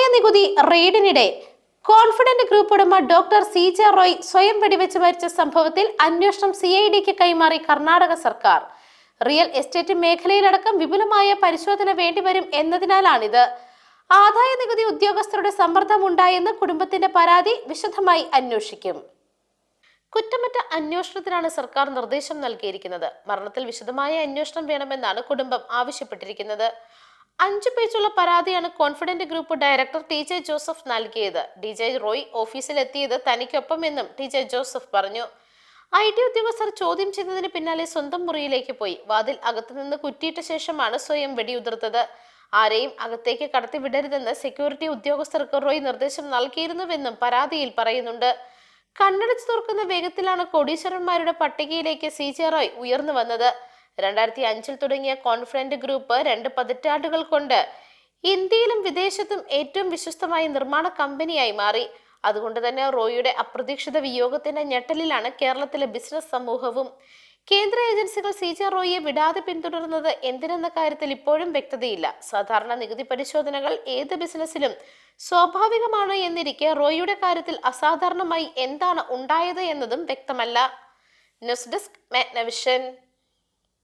ആദായ നികുതി റെയ്ഡിനിടെ. കോൺഫിഡന്റ് ഗ്രൂപ്പ് ഉടമ ഡോക്ടർ സി ജെ റോയ് സ്വയം വെടിവെച്ച് മരിച്ച സംഭവത്തിൽ അന്വേഷണം സി ഐ ഡിക്ക് കൈമാറി കർണാടക സർക്കാർ. റിയൽ എസ്റ്റേറ്റ് മേഖലയിലടക്കം വിപുലമായ പരിശോധന വേണ്ടിവരും എന്നതിനാലാണിത്. ആദായ നികുതി ഉദ്യോഗസ്ഥരുടെ സമ്മർദ്ദമുണ്ടായെന്ന് കുടുംബത്തിന്റെ പരാതി വിശദമായി അന്വേഷിക്കും. കുറ്റമറ്റ അന്വേഷണത്തിനാണ് സർക്കാർ നിർദ്ദേശം നൽകിയിരിക്കുന്നത്. മരണത്തിൽ വിശദമായ അന്വേഷണം വേണമെന്നാണ് കുടുംബം ആവശ്യപ്പെട്ടിരിക്കുന്നത്. അഞ്ചു പേജുള്ള പരാതിയാണ് confident group director T J Joseph നൽകിയത്. ഡി ജെ റോയ് ഓഫീസിലെത്തിയത് തനിക്കൊപ്പമെന്നും ടി ജെ ജോസഫ് പറഞ്ഞു. ഐ ടി ഉദ്യോഗസ്ഥർ ചോദ്യം ചെയ്തതിന് പിന്നാലെ സ്വന്തം മുറിയിലേക്ക് പോയി. വാതിൽ അകത്തുനിന്ന് കുറ്റിയിട്ട ശേഷമാണ് സ്വയം വെടിയുതിർത്തത്. ആരെയും അകത്തേക്ക് കടത്തിവിടരുതെന്ന് സെക്യൂരിറ്റി ഉദ്യോഗസ്ഥർക്ക് റോയ് നിർദ്ദേശം നൽകിയിരുന്നുവെന്നും പരാതിയിൽ പറയുന്നുണ്ട്. കണ്ണടച്ചു തുറക്കുന്ന വേഗത്തിലാണ് കോടീശ്വരന്മാരുടെ പട്ടികയിലേക്ക് സി ജെ റോയ് ഉയർന്നു വന്നത്. രണ്ടായിരത്തി അഞ്ചിൽ തുടങ്ങിയ കോൺഫിഡന്റ് ഗ്രൂപ്പ് രണ്ട് പതിറ്റാണ്ടുകൾ കൊണ്ട് ഇന്ത്യയിലും വിദേശത്തും ഏറ്റവും വിശ്വസ്തമായ നിർമ്മാണ കമ്പനിയായി മാറി. അതുകൊണ്ട് തന്നെ റോയിയുടെ അപ്രതീക്ഷിത വിയോഗത്തിന്റെ ഞെട്ടലിലാണ് കേരളത്തിലെ ബിസിനസ് സമൂഹവും. കേന്ദ്ര ഏജൻസികൾ സി ജെ റോയിയെ വിടാതെ പിന്തുടരുന്നത് എന്തിനെന്ന കാര്യത്തിൽ ഇപ്പോഴും വ്യക്തതയില്ല. സാധാരണ നികുതി പരിശോധനകൾ ഏത് ബിസിനസ്സിലും സ്വാഭാവികമാണ് എന്നിരിക്കെ റോയിയുടെ കാര്യത്തിൽ അസാധാരണമായി എന്താണ് ഉണ്ടായത് എന്നതും വ്യക്തമല്ല. News desk Magnavision.